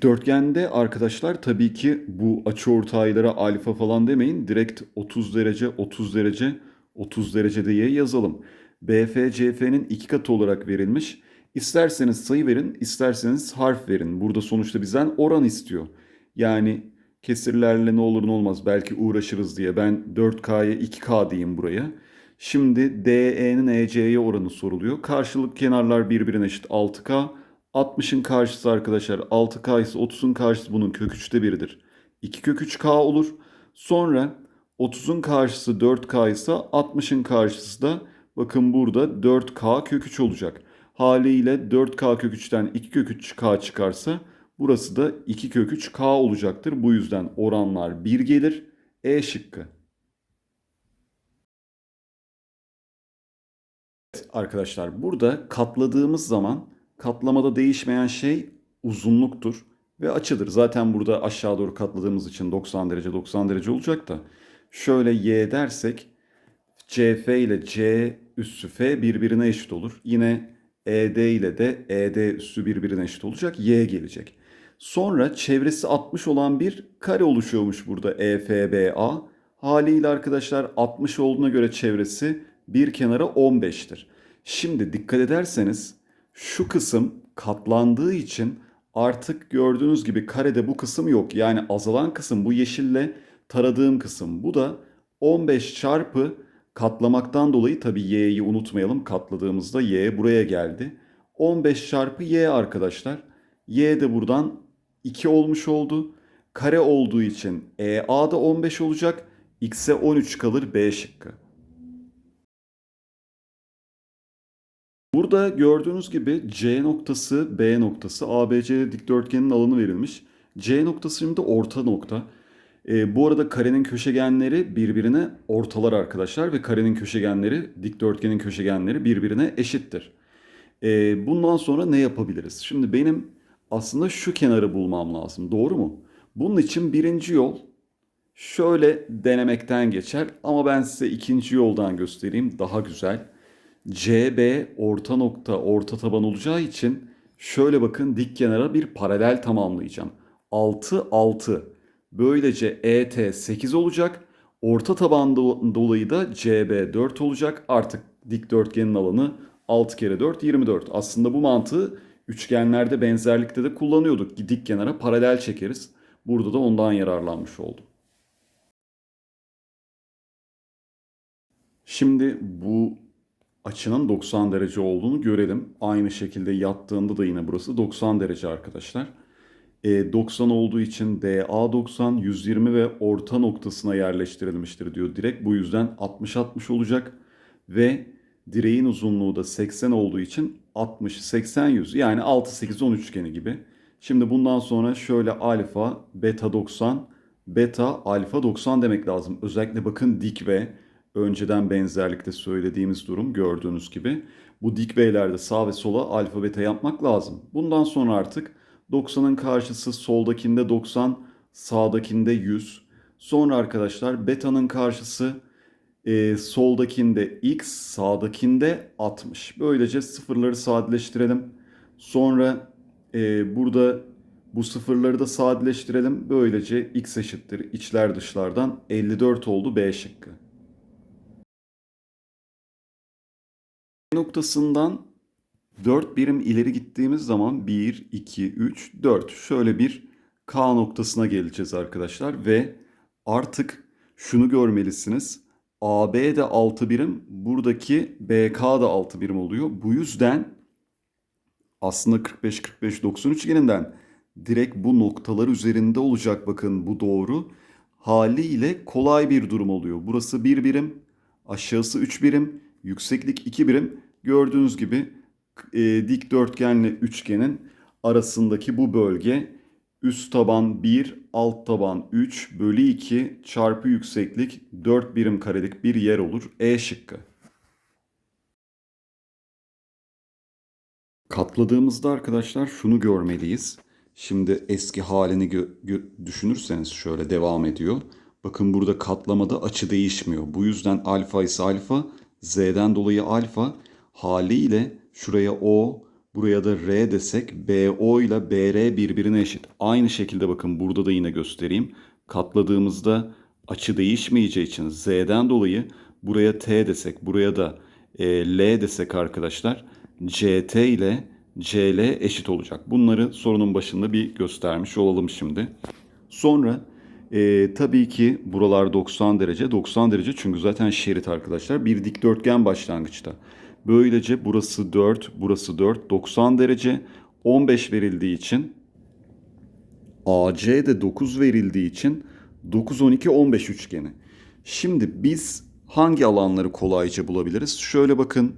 Dikdörtgende arkadaşlar tabii ki bu açıortaylara alfa falan demeyin. Direkt 30 derece, 30 derece, 30 derece diye yazalım. BF, CF'nin iki katı olarak verilmiş. İsterseniz sayı verin, isterseniz harf verin. Burada sonuçta bizden oran istiyor. Yani kesirlerle ne olur ne olmaz belki uğraşırız diye ben 4K'ya 2K diyeyim buraya. Şimdi DE'nin EC'ye oranı soruluyor. Karşılık kenarlar birbirine eşit 6K. 60'ın karşısı arkadaşlar 6K ise 30'un karşısı bunun kök 3'te biridir. 2 kök 3K olur. Sonra 30'un karşısı 4K ise 60'ın karşısı da bakın burada 4K kök 3 olacak. Haliyle 4K kök 3'ten 2 kök 3K çıkarsa burası da 2 kök 3K olacaktır. Bu yüzden oranlar 1 gelir. E şıkkı. Evet arkadaşlar burada katladığımız zaman katlamada değişmeyen şey uzunluktur ve açıdır. Zaten burada aşağı doğru katladığımız için 90 derece 90 derece olacak da şöyle y dersek CF ile C üssü F birbirine eşit olur. Yine ED ile de ED üssü birbirine eşit olacak. Y gelecek. Sonra çevresi 60 olan bir kare oluşuyormuş burada EFBA. Haliyle arkadaşlar 60 olduğuna göre çevresi bir kenara 15'tir. Şimdi dikkat ederseniz şu kısım katlandığı için artık gördüğünüz gibi karede bu kısım yok. Yani azalan kısım bu yeşille taradığım kısım. Bu da 15 çarpı katlamaktan dolayı tabii y'yi unutmayalım. Katladığımızda y buraya geldi. 15 çarpı y arkadaşlar. y de buradan 2 olmuş oldu. Kare olduğu için EA da 15 olacak. X'e 13 kalır B şıkkı. Burada gördüğünüz gibi C noktası, B noktası, ABC dikdörtgenin alanı verilmiş. C noktası şimdi orta nokta. E, bu arada karenin köşegenleri birbirine ortalar arkadaşlar ve karenin köşegenleri, dikdörtgenin köşegenleri birbirine eşittir. E, bundan sonra ne yapabiliriz? Şimdi benim aslında şu kenarı bulmam lazım. Doğru mu? Bunun için birinci yol şöyle denemekten geçer ama ben size ikinci yoldan göstereyim. Daha güzel. CB orta nokta orta taban olacağı için şöyle bakın dik kenara bir paralel tamamlayacağım. 6 6. Böylece ET 8 olacak. Orta taban do- dolayı da CB 4 olacak. Artık dikdörtgenin alanı 6 kere 4 24. Aslında bu mantığı üçgenlerde benzerlikte de kullanıyorduk. Dik kenara paralel çekeriz. Burada da ondan yararlanmış oldum. Şimdi bu açının 90 derece olduğunu görelim. Aynı şekilde yattığında da yine burası 90 derece arkadaşlar. E, 90 olduğu için DA 90, 120 ve orta noktasına yerleştirilmiştir diyor direkt. Bu yüzden 60-60 olacak ve direğin uzunluğu da 80 olduğu için 60, 80, 100 yani 6, 8, 10 üçgeni gibi. Şimdi bundan sonra şöyle alfa, beta 90, beta, alfa 90 demek lazım. Özellikle bakın dik ve önceden benzerlikte söylediğimiz durum gördüğünüz gibi. Bu dik V'lerde sağ ve sola alfa beta yapmak lazım. Bundan sonra artık 90'ın karşısı soldakinde 90, sağdakinde 100. Sonra arkadaşlar beta'nın karşısı e, soldakinde x, sağdakinde 60. Böylece sıfırları sadeleştirelim. Sonra e, burada bu sıfırları da sadeleştirelim. Böylece x eşittir içler dışlardan 54 oldu B şıkkı. Noktasından 4 birim ileri gittiğimiz zaman 1, 2, 3, 4 şöyle bir K noktasına geleceğiz arkadaşlar ve artık şunu görmelisiniz. AB de 6 birim, buradaki BK da 6 birim oluyor. Bu yüzden aslında 45 45 90 üçgeninden direkt bu noktalar üzerinde olacak bakın bu doğru. Haliyle kolay bir durum oluyor. Burası 1 birim, aşağısı 3 birim, yükseklik 2 birim. Gördüğünüz gibi e, dikdörtgenle üçgenin arasındaki bu bölge üst taban 1, alt taban 3 bölü 2 çarpı yükseklik 4 birim karelik bir yer olur. E şıkkı. Katladığımızda arkadaşlar şunu görmeliyiz. Şimdi eski halini düşünürseniz şöyle devam ediyor. Bakın burada katlamada açı değişmiyor. Bu yüzden alfa ise alfa, z'den dolayı alfa haliyle şuraya o, Buraya da R desek BO ile BR birbirine eşit. Aynı şekilde bakın burada da yine göstereyim. Katladığımızda açı değişmeyeceği için Z'den dolayı buraya T desek, buraya da e, L desek arkadaşlar CT ile CL eşit olacak. Bunları sorunun başında bir göstermiş olalım şimdi. Sonra e, tabii ki buralar 90 derece. 90 derece çünkü zaten şerit arkadaşlar. Bir dikdörtgen başlangıçta. Böylece burası 4, burası 4. 90 derece. 15 verildiği için AC de 9 verildiği için 9, 12, 15 üçgeni. Şimdi biz hangi alanları kolayca bulabiliriz? Şöyle bakın.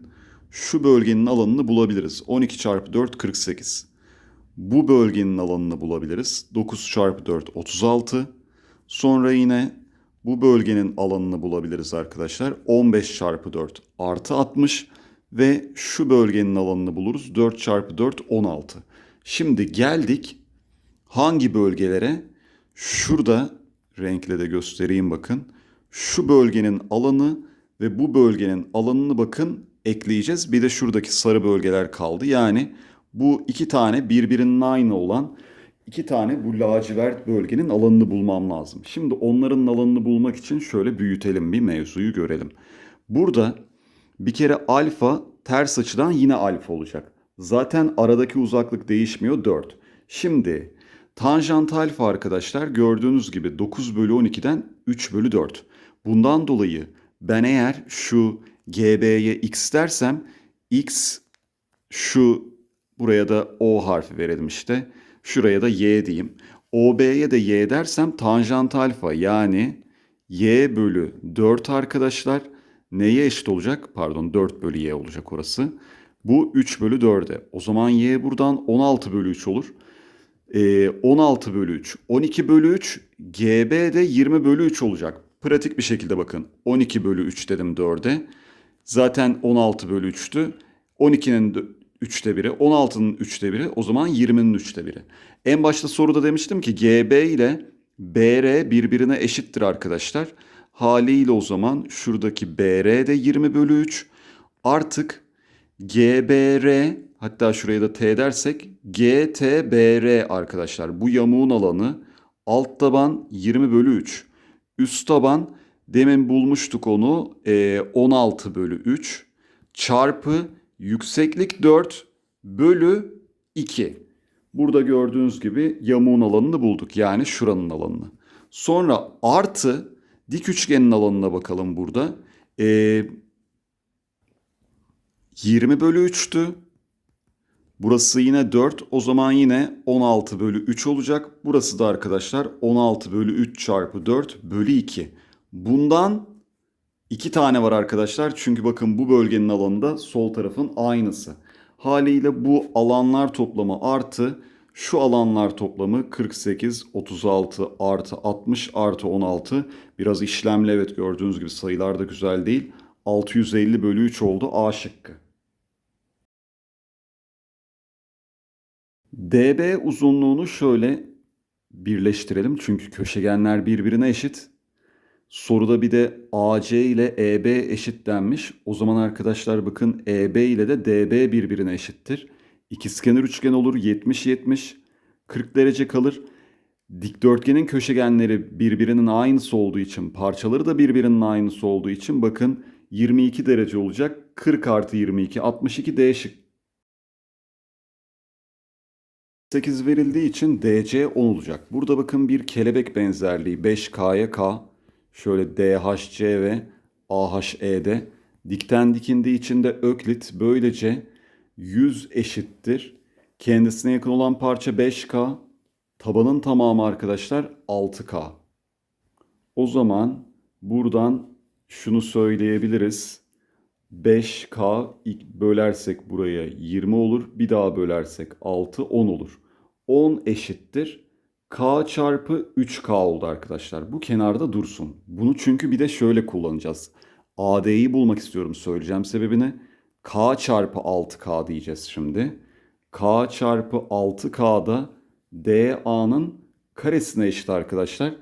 Şu bölgenin alanını bulabiliriz. 12 çarpı 4 48. Bu bölgenin alanını bulabiliriz. 9 çarpı 4 36. Sonra yine bu bölgenin alanını bulabiliriz arkadaşlar. 15 çarpı 4 artı 60 ve şu bölgenin alanını buluruz. 4 çarpı 4 16. Şimdi geldik hangi bölgelere? Şurada renkle de göstereyim bakın. Şu bölgenin alanı ve bu bölgenin alanını bakın ekleyeceğiz. Bir de şuradaki sarı bölgeler kaldı. Yani bu iki tane birbirinin aynı olan iki tane bu lacivert bölgenin alanını bulmam lazım. Şimdi onların alanını bulmak için şöyle büyütelim bir mevzuyu görelim. Burada bir kere alfa ters açıdan yine alfa olacak. Zaten aradaki uzaklık değişmiyor 4. Şimdi tanjant alfa arkadaşlar gördüğünüz gibi 9 bölü 12'den 3 bölü 4. Bundan dolayı ben eğer şu GB'ye x dersem x şu buraya da O harfi verelim işte. Şuraya da Y diyeyim. OB'ye de Y dersem tanjant alfa yani Y bölü 4 arkadaşlar neye eşit olacak? Pardon 4 bölü Y olacak orası. Bu 3 bölü 4'e. O zaman Y buradan 16 bölü 3 olur. Ee, 16 bölü 3. 12 bölü 3 GB de 20 bölü 3 olacak. Pratik bir şekilde bakın. 12 bölü 3 dedim 4'e. Zaten 16 bölü 3'tü. 12'nin 3'te 1'i, 16'nın 3'te 1'i, o zaman 20'nin 3'te 1'i. En başta soruda demiştim ki GB ile BR birbirine eşittir arkadaşlar. Haliyle o zaman şuradaki BR de 20 bölü 3. Artık GBR hatta şuraya da T dersek GTBR arkadaşlar. Bu yamuğun alanı alt taban 20 bölü 3. Üst taban demin bulmuştuk onu e, 16 bölü 3 çarpı yükseklik 4 bölü 2. Burada gördüğünüz gibi yamuğun alanını bulduk. Yani şuranın alanını. Sonra artı dik üçgenin alanına bakalım burada. Ee, 20 bölü 3'tü. Burası yine 4. O zaman yine 16 bölü 3 olacak. Burası da arkadaşlar 16 bölü 3 çarpı 4 bölü 2. Bundan iki tane var arkadaşlar. Çünkü bakın bu bölgenin alanında sol tarafın aynısı. Haliyle bu alanlar toplamı artı şu alanlar toplamı 48, 36 artı 60 artı 16. Biraz işlemli evet gördüğünüz gibi sayılar da güzel değil. 650 bölü 3 oldu A şıkkı. DB uzunluğunu şöyle birleştirelim. Çünkü köşegenler birbirine eşit. Soruda bir de AC ile EB eşit denmiş. O zaman arkadaşlar bakın EB ile de DB birbirine eşittir. İkizkenar üçgen olur 70-70. 40 derece kalır. Dikdörtgenin köşegenleri birbirinin aynısı olduğu için parçaları da birbirinin aynısı olduğu için bakın 22 derece olacak. 40 artı 22 62 D şık. 8 verildiği için DC 10 olacak. Burada bakın bir kelebek benzerliği 5K'ya K. Şöyle DHC ve AHE'de dikten dikindiği için de Öklit böylece 100 eşittir. Kendisine yakın olan parça 5K. Tabanın tamamı arkadaşlar 6K. O zaman buradan şunu söyleyebiliriz. 5K bölersek buraya 20 olur. Bir daha bölersek 6 10 olur. 10 eşittir. K çarpı 3K oldu arkadaşlar. Bu kenarda dursun. Bunu çünkü bir de şöyle kullanacağız. AD'yi bulmak istiyorum söyleyeceğim sebebini. K çarpı 6K diyeceğiz şimdi. K çarpı 6K'da DA'nın karesine eşit arkadaşlar.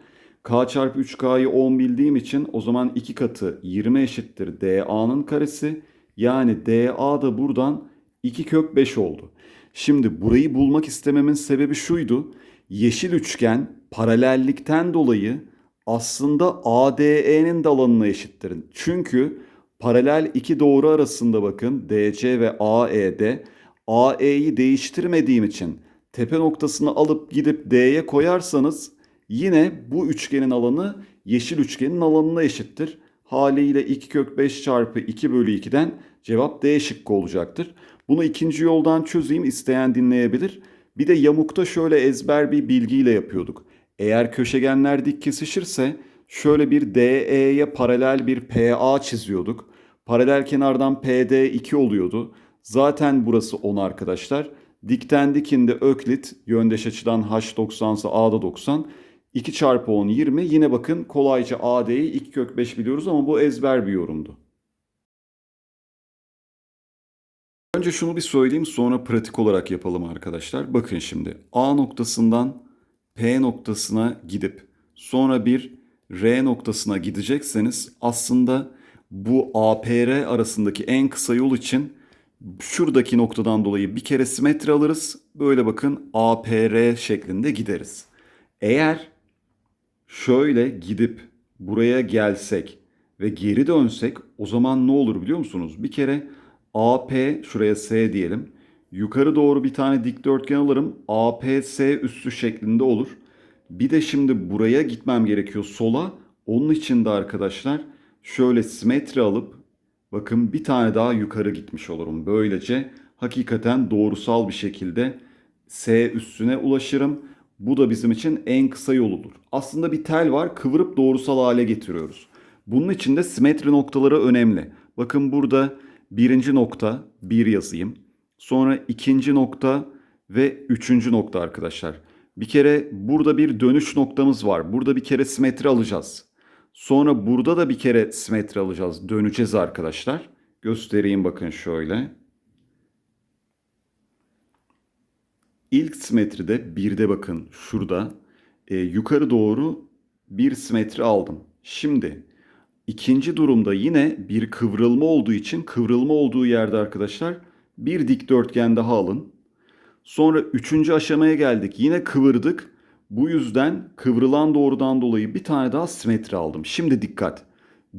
K çarpı 3K'yı 10 bildiğim için o zaman 2 katı 20 eşittir DA'nın karesi. Yani DA da buradan 2 kök 5 oldu. Şimdi burayı bulmak istememin sebebi şuydu. Yeşil üçgen paralellikten dolayı aslında ADE'nin de alanına eşittir. Çünkü paralel iki doğru arasında bakın DC ve AE'de AE'yi değiştirmediğim için tepe noktasını alıp gidip D'ye koyarsanız yine bu üçgenin alanı yeşil üçgenin alanına eşittir. Haliyle 2 kök 5 çarpı 2 bölü 2'den cevap D şıkkı olacaktır. Bunu ikinci yoldan çözeyim isteyen dinleyebilir. Bir de yamukta şöyle ezber bir bilgiyle yapıyorduk. Eğer köşegenler dik kesişirse şöyle bir DE'ye paralel bir PA çiziyorduk. Paralel kenardan PD 2 oluyordu. Zaten burası 10 arkadaşlar. Dikten dikinde öklit yöndeş açıdan h 90 ise a'da 90. 2 çarpı 10 20. Yine bakın kolayca AD'yi 2 kök 5 biliyoruz ama bu ezber bir yorumdu. Önce şunu bir söyleyeyim sonra pratik olarak yapalım arkadaşlar. Bakın şimdi A noktasından P noktasına gidip sonra bir R noktasına gidecekseniz aslında bu APR arasındaki en kısa yol için şuradaki noktadan dolayı bir kere simetri alırız. Böyle bakın APR şeklinde gideriz. Eğer şöyle gidip buraya gelsek ve geri dönsek o zaman ne olur biliyor musunuz? Bir kere AP şuraya S diyelim. Yukarı doğru bir tane dikdörtgen alırım. APS üssü şeklinde olur. Bir de şimdi buraya gitmem gerekiyor sola. Onun için de arkadaşlar şöyle simetri alıp bakın bir tane daha yukarı gitmiş olurum. Böylece hakikaten doğrusal bir şekilde S üstüne ulaşırım. Bu da bizim için en kısa yoludur. Aslında bir tel var kıvırıp doğrusal hale getiriyoruz. Bunun için de simetri noktaları önemli. Bakın burada birinci nokta bir yazayım. Sonra ikinci nokta ve üçüncü nokta arkadaşlar. Bir kere burada bir dönüş noktamız var. Burada bir kere simetri alacağız. Sonra burada da bir kere simetri alacağız. Döneceğiz arkadaşlar. Göstereyim bakın şöyle. İlk simetride birde bakın şurada e, yukarı doğru bir simetri aldım. Şimdi ikinci durumda yine bir kıvrılma olduğu için kıvrılma olduğu yerde arkadaşlar bir dikdörtgen daha alın. Sonra üçüncü aşamaya geldik. Yine kıvırdık. Bu yüzden kıvrılan doğrudan dolayı bir tane daha simetri aldım. Şimdi dikkat.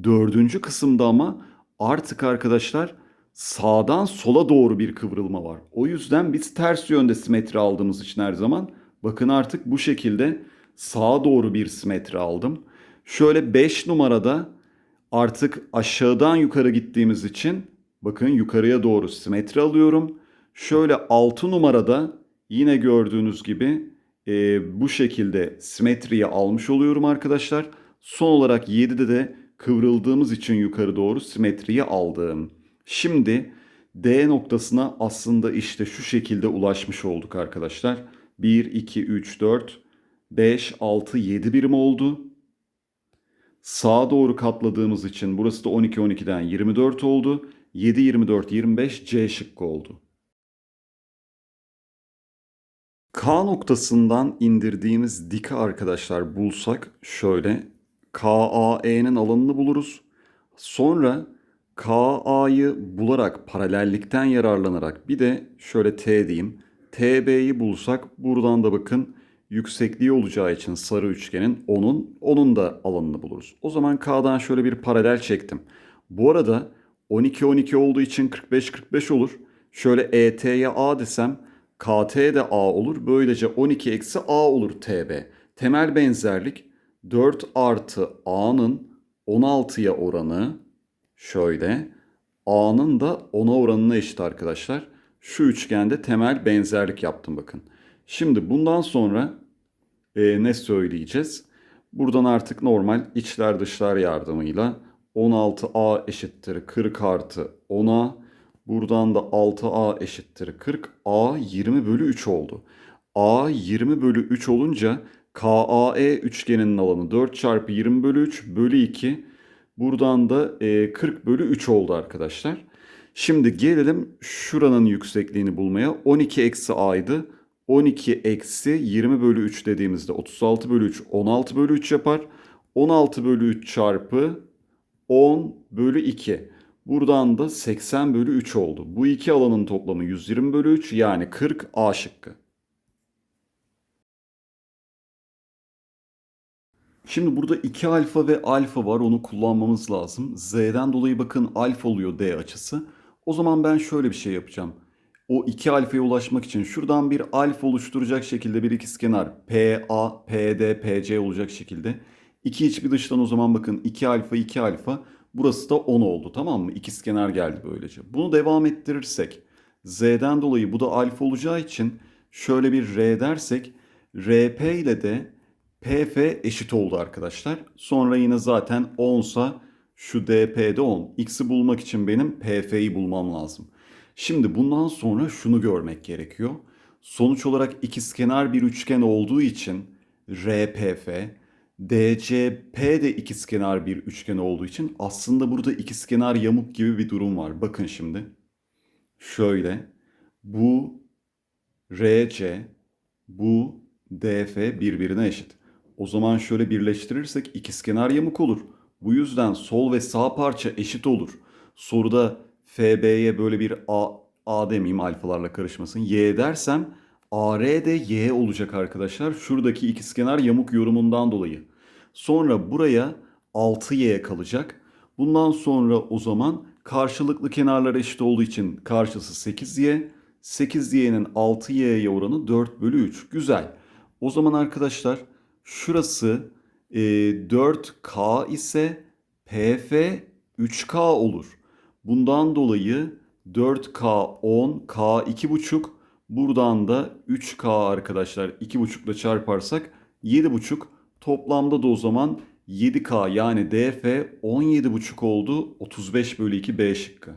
Dördüncü kısımda ama artık arkadaşlar sağdan sola doğru bir kıvrılma var. O yüzden biz ters yönde simetri aldığımız için her zaman bakın artık bu şekilde sağa doğru bir simetri aldım. Şöyle 5 numarada artık aşağıdan yukarı gittiğimiz için bakın yukarıya doğru simetri alıyorum. Şöyle 6 numarada yine gördüğünüz gibi e, bu şekilde simetriyi almış oluyorum arkadaşlar. Son olarak 7'de de kıvrıldığımız için yukarı doğru simetriyi aldım. Şimdi D noktasına aslında işte şu şekilde ulaşmış olduk arkadaşlar. 1, 2, 3, 4, 5, 6, 7 birim oldu. Sağa doğru katladığımız için burası da 12, 12'den 24 oldu. 7, 24, 25 C şıkkı oldu. K noktasından indirdiğimiz diki arkadaşlar bulsak şöyle KAE'nin alanını buluruz. Sonra KA'yı bularak paralellikten yararlanarak bir de şöyle T diyeyim. TB'yi bulsak buradan da bakın yüksekliği olacağı için sarı üçgenin onun onun da alanını buluruz. O zaman K'dan şöyle bir paralel çektim. Bu arada 12 12 olduğu için 45 45 olur. Şöyle ET'ye A desem KT de A olur. Böylece 12 eksi A olur TB. Temel benzerlik 4 artı A'nın 16'ya oranı şöyle. A'nın da 10'a oranına eşit arkadaşlar. Şu üçgende temel benzerlik yaptım bakın. Şimdi bundan sonra e, ne söyleyeceğiz? Buradan artık normal içler dışlar yardımıyla 16A eşittir 40 artı 10A. Buradan da 6A eşittir 40. A 20 bölü 3 oldu. A 20 bölü 3 olunca KAE üçgeninin alanı 4 çarpı 20 bölü 3 bölü 2. Buradan da 40 bölü 3 oldu arkadaşlar. Şimdi gelelim şuranın yüksekliğini bulmaya. 12 eksi a'ydı. 12 eksi 20 bölü 3 dediğimizde 36 bölü 3 16 bölü 3 yapar. 16 bölü 3 çarpı 10 bölü 2. Buradan da 80 bölü 3 oldu. Bu iki alanın toplamı 120 bölü 3 yani 40 A şıkkı. Şimdi burada 2 alfa ve alfa var onu kullanmamız lazım. Z'den dolayı bakın alfa oluyor D açısı. O zaman ben şöyle bir şey yapacağım. O 2 alfaya ulaşmak için şuradan bir alfa oluşturacak şekilde bir ikizkenar PA, PD, PC olacak şekilde. 2 iç bir dıştan o zaman bakın 2 alfa 2 alfa. Burası da 10 oldu tamam mı? İkizkenar geldi böylece. Bunu devam ettirirsek Z'den dolayı bu da alfa olacağı için şöyle bir R dersek RP ile de PF eşit oldu arkadaşlar. Sonra yine zaten 10 sa şu DP'de 10. X'i bulmak için benim PF'yi bulmam lazım. Şimdi bundan sonra şunu görmek gerekiyor. Sonuç olarak ikizkenar bir üçgen olduğu için RPF, DCP de ikizkenar bir üçgen olduğu için aslında burada ikizkenar yamuk gibi bir durum var. Bakın şimdi. Şöyle. Bu RC, bu DF birbirine eşit. O zaman şöyle birleştirirsek ikizkenar yamuk olur. Bu yüzden sol ve sağ parça eşit olur. Soruda FB'ye böyle bir A, A demeyeyim alfalarla karışmasın. Y dersem AR de Y olacak arkadaşlar. Şuradaki ikizkenar yamuk yorumundan dolayı. Sonra buraya 6Y kalacak. Bundan sonra o zaman karşılıklı kenarlar eşit olduğu için karşısı 8Y. 8y'nin 6y'ye oranı 4 bölü 3. Güzel. O zaman arkadaşlar şurası e, 4k ise pf 3k olur. Bundan dolayı 4k 10, k 2,5. Buradan da 3k arkadaşlar 2,5 ile çarparsak 7,5. Toplamda da o zaman 7k yani df 17,5 oldu. 35 bölü 2 b şıkkı.